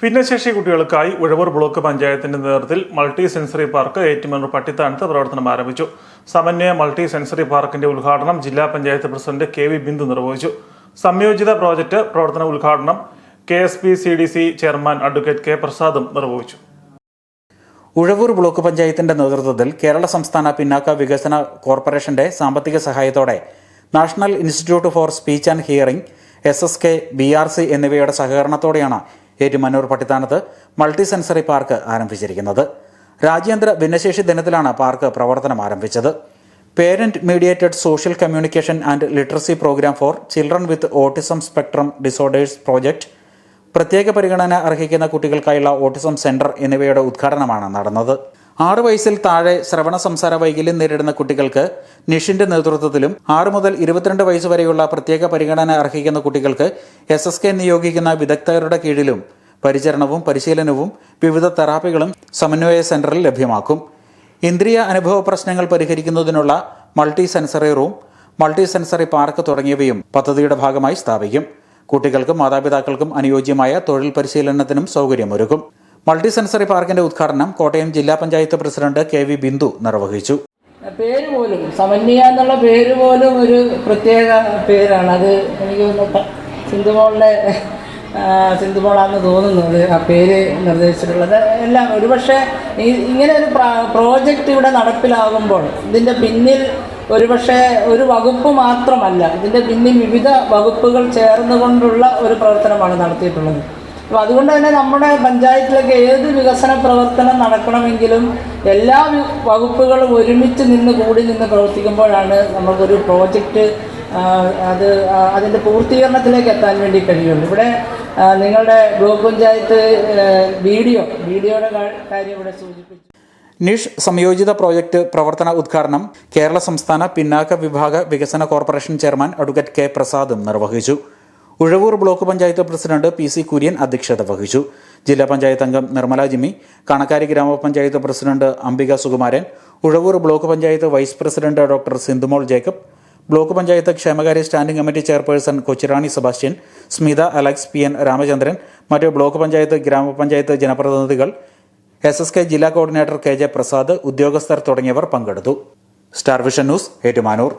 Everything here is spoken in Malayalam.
ഭിന്നശേഷി കുട്ടികൾക്കായി ഉഴവൂർ ബ്ലോക്ക് പഞ്ചായത്തിന്റെ നേതൃത്വത്തിൽ മൾട്ടി സെൻസറി പാർക്ക് ഏറ്റുമാനൂർ പട്ടിത്താനത്ത് പ്രവർത്തനം ആരംഭിച്ചു. സമന്വയ മൾട്ടി സെൻസറി പാർക്കിന്റെ ഉദ്ഘാടനം ജില്ലാ panchayat president K V Bindu നിർവഹിച്ചു. സംയോജിത പ്രോജക്ട് പ്രവർത്തന ഉദ്ഘാടനം K S P C D C chairman advocate K പ്രസാദും നിർവഹിച്ചു. ഉഴവൂർ ബ്ലോക്ക് പഞ്ചായത്തിന്റെ നേതൃത്വത്തിൽ കേരള സംസ്ഥാന പിന്നാക്ക വികസന കോർപ്പറേഷന്റെ സാമ്പത്തിക സഹായത്തോടെ national institute for speech and hearing S S K B R C എന്നിവയുടെ സഹകരണത്തോടെയാണ് ഏറ്റുമാനൂർ പട്ടിത്താനത്ത് മൾട്ടി സെൻസറി പാർക്ക് ആരംഭിച്ചിരിക്കുന്നത്. രാജ്യാന്തര ഭിന്നശേഷി ദിനത്തിലാണ് പാർക്ക് പ്രവർത്തനം ആരംഭിച്ചത്. Parent mediated social communication and literacy programme for children with autism spectrum disorders project പ്രത്യേക പരിഗണന അർഹിക്കുന്ന കുട്ടികൾക്കായുള്ള ഓട്ടിസം സെന്റർ എന്നിവയുടെ ഉദ്ഘാടനമാണ് നടന്നത്. ആറ് വയസ്സിൽ താഴെ ശ്രവണ സംസാര വൈകല്യം നേരിടുന്ന കുട്ടികൾക്ക് നിഷിന്റെ നേതൃത്വത്തിലും ആറു മുതൽ ഇരുപത്തിരണ്ട് വയസ്സ് വരെയുള്ള പ്രത്യേക പരിഗണന അർഹിക്കുന്ന കുട്ടികൾക്ക് എസ് എസ് കെ നിയോഗിക്കുന്ന വിദഗ്ധരുടെ കീഴിലും പരിചരണവും പരിശീലനവും വിവിധ തെറാപ്പികളും സമന്വയ സെന്ററിൽ ലഭ്യമാക്കും. ഇന്ദ്രിയ അനുഭവ പ്രശ്നങ്ങൾ പരിഹരിക്കുന്നതിനുള്ള multi sensory room multi sensory park തുടങ്ങിയവയും പദ്ധതിയുടെ ഭാഗമായി സ്ഥാപിക്കും. കുട്ടികൾക്കും മാതാപിതാക്കൾക്കും അനുയോജ്യമായ തൊഴിൽ പരിശീലനത്തിനും സൗകര്യമൊരുക്കും. മൾട്ടി സെൻസറി പാർക്കിന്റെ ഉദ്ഘാടനം കോട്ടയം ജില്ലാ panchayat president K V Bindu നിർവഹിച്ചു. പേര് പോലും സമന്വയ എന്നുള്ള പേര് പോലും ഒരു പ്രത്യേക പേരാണ്. അത് എനിക്ക് തോന്നുന്നു ആ, സിന്ധുമോളാണെന്ന് തോന്നുന്നത് ആ പേര് നിർദ്ദേശിച്ചിട്ടുള്ളത്. എല്ലാം ഒരുപക്ഷെ ഈ ഇങ്ങനെ ഒരു പ്രോജക്റ്റ് ഇവിടെ നടപ്പിലാകുമ്പോൾ ഇതിന്റെ പിന്നിൽ ഒരുപക്ഷെ ഒരു വകുപ്പ് മാത്രമല്ല ഇതിന്റെ പിന്നിൽ വിവിധ വകുപ്പുകൾ ചേർന്നുകൊണ്ടുള്ള ഒരു പ്രവർത്തനമാണ് നടത്തിയിട്ടുള്ളത്. അപ്പോൾ അതുകൊണ്ട് തന്നെ നമ്മുടെ പഞ്ചായത്തിലൊക്കെ ഏത് വികസന പ്രവർത്തനം നടക്കണമെങ്കിലും എല്ലാ വകുപ്പുകളും ഒരുമിച്ച് നിന്ന് കൂടി നിന്ന് പ്രവർത്തിക്കുമ്പോഴാണ് നമുക്കൊരു പ്രോജക്റ്റ് അത് അതിന്റെ പൂർത്തീകരണത്തിലേക്ക് എത്താൻ വേണ്ടി കഴിയുള്ളൂ. ഇവിടെ നിങ്ങളുടെ ബ്ലോക്ക് പഞ്ചായത്ത് വീഡിയോ വീഡിയോയുടെ കാര്യം ഇവിടെ സൂചിപ്പിച്ചു. നിഷ് സംയോജിത പ്രോജക്റ്റ് പ്രവർത്തന ഉദ്ഘാടനം കേരള സംസ്ഥാന പിന്നാക്ക വിഭാഗ വികസന കോർപ്പറേഷൻ ചെയർമാൻ അഡ്വക്കേറ്റ് കെ പ്രസാദും നിർവഹിച്ചു. Uzhavoor block panchayat president P C Kurian അധ്യക്ഷത വഹിച്ചു. ജില്ലാ പഞ്ചായത്ത് അംഗം Nirmala Jimmy Kanakkari grama panchayat president Ambika Sukumaran Uzhavoor block panchayat vice president doctor Sindhumol Jacob block panchayat ക്ഷേമകാര്യ standing committee chairperson Kochirani Sebastian Smitha Alex P N Ramachandran മറ്റ് ബ്ലോക്ക് പഞ്ചായത്ത് ഗ്രാമപഞ്ചായത്ത് ജനപ്രതിനിധികൾ എസ് എസ് കെ ജില്ലാ കോർഡിനേറ്റർ കെ ജെ പ്രസാദ് ഉദ്യോഗസ്ഥർ തുടങ്ങിയവർ പങ്കെടുത്തു. Star Vision News Ettumanoor.